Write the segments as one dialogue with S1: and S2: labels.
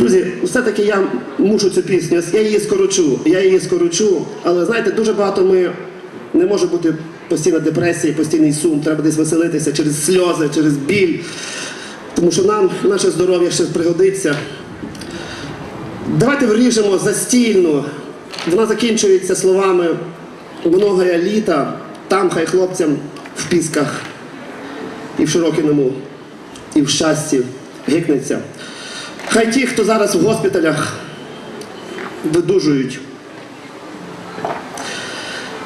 S1: Друзі, все-таки я мушу цю пісню, я її скорочу, я її скорочу, але знаєте, дуже багато ми не може бути постійна депресія, постійний сум, треба десь веселитися через сльози, через біль. Тому що нам наше здоров'я ще пригодиться. Давайте вріжемо застільну. Вона закінчується словами многое літа, там хай хлопцям в пісках і в широкиному, і в щасті гикнеться. Хай ті, хто зараз в госпіталях видужують.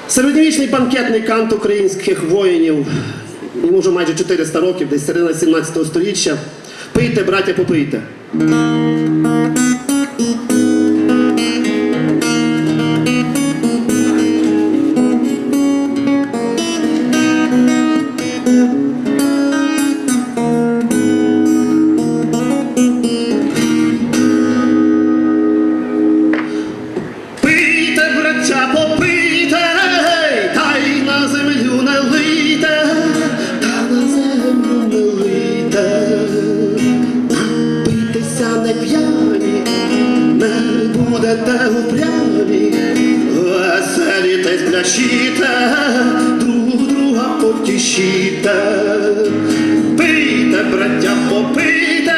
S1: Середньовічний банкетний кант українських воїнів, йому вже майже 400 років, десь середина 17 століття. Пийте, браття, попийте. Будете упрямі, веселітесь, пляшіте, друг друга потішіте. Пийте, браття, попийте,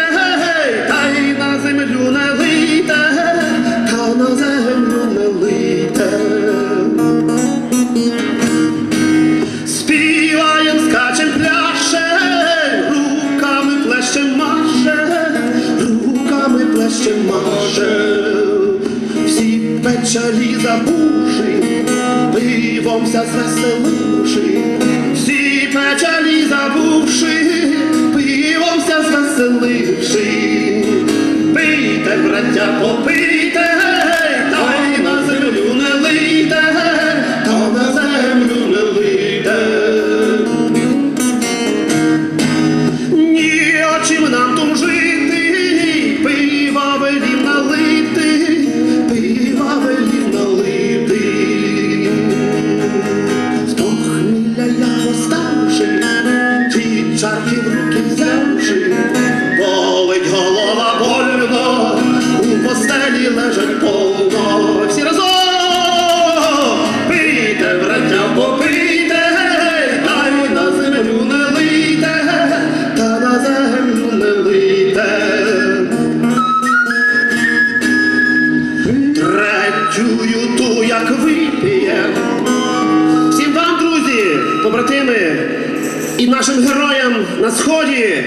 S1: та й на землю не лийте, та на землю не лийте. Співаєм, скачем, пляшем, руками плещем маше, руками плещем маше. Всі забувши, пивомся звеселивши, всі печалі забувши, пивомся звеселивши. Пийте, браття, попийте, нашим героям на сході.